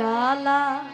Jhala